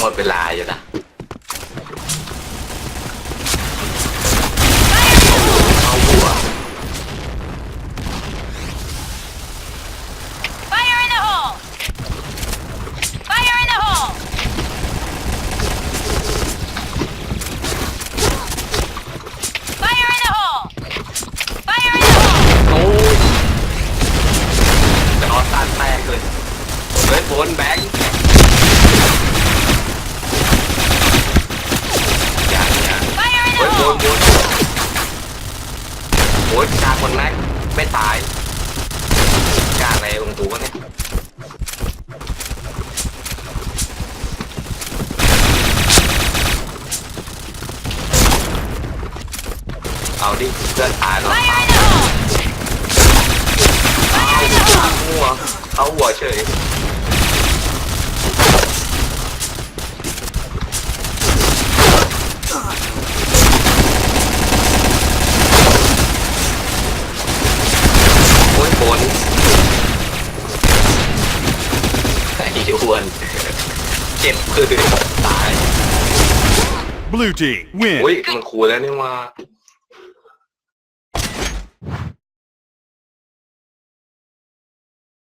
หมดเวลาอยู่นะเอาหัว Fire in the hole! Fire in the hole! Fire in the hole! Fire in the hole! โอ้ยจะเอาตันแตกเลยเฮ้ยบนแบงค์อย่างเงี้ย Fire in เฮ้ the ยบน hole! บน โอ้ยจากคนแม็กไม่ตายกล้าอะไรลงตัวเนี่ยเอาดิเพื่อนตายแล้ว Fire in the hole! เอา Fire in the hole! หัวเอาหัวเฉยโอ้ยบนไอ้อ้ วน เจ็บคือตาย Blue team win. อุ้ยมันคูแล้วนี่ว่า